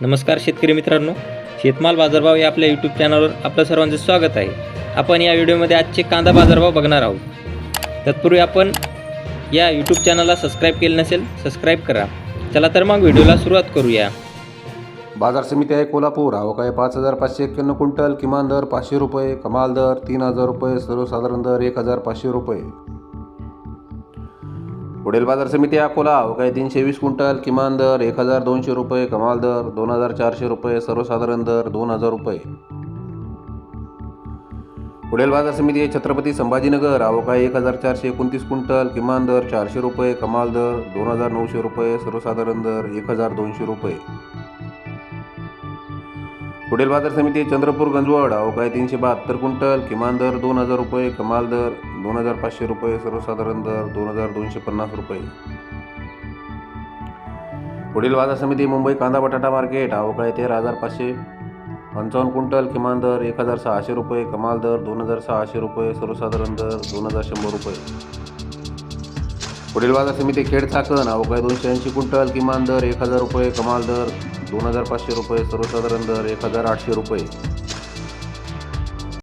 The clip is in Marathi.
नमस्कार शेतकरी मित्रांनो शेतमाल बाजारभाव या आपल्या यूट्यूब चॅनलवर आपलं सर्वांचं स्वागत आहे. आपण या व्हिडिओमध्ये आजचे कांदा बाजारभाव बघणार आहोत. तत्पूर्वी आपण या यूट्यूब चॅनलला सबस्क्राईब केलं नसेल सबस्क्राईब करा. चला तर मग व्हिडिओला सुरुवात करूया. बाजार समिती आहे कोल्हापूर. आवक आहे पाच हजार पाचशे एक्क्याण्णव क्विंटल. किमान दर पाचशे रुपये. कमाल दर तीन हजार रुपये. सर्वसाधारण दर एक हजार पाचशे रुपये. पुढील बाजार समिती अकोला अवघ्या तीनशे वीस क्विंटल किमान दर एक हजार दोनशे रुपये कमाल दर दोन हजार चारशे रुपये सर्वसाधारण दर दोन हजार रुपये. पुढील बाजार समिती छत्रपती संभाजीनगर आवक एक हजार चारशे एकोणतीस क्विंटल किमान दर चारशे रुपये कमाल दर दोन हजार नऊशे रुपये सर्वसाधारण दर एक हजार दोनशे रुपये. पुढील बाजार समिती चंद्रपूर गंजवड अवकाळी आहे तीनशे बहात्तर क्विंटल किमान दर दोन हजार रुपये कमाल दर दोन हजार पाचशे रुपये सर्वसाधारण दर दोन हजार दोनशे पन्नास रुपये. पुढील बाजार समिती मुंबई कांदा बटाटा मार्केट अवकाळी आहे तेरा हजार पाचशे पंचावन्न क्विंटल किमान दर एक हजार सहाशे रुपये कमाल दर दोन हजार सहाशे रुपये सर्वसाधारण दर दोन हजार शंभर रुपये. पुढील बाजार समिती खेड चाकण अवकाळी आहे दोनशे ऐंशी क्विंटल किमान दर एक हजार रुपये कमाल दर दोन हजार पाचशे रुपये सर्वसाधारण दर एक हजार आठशे रुपये.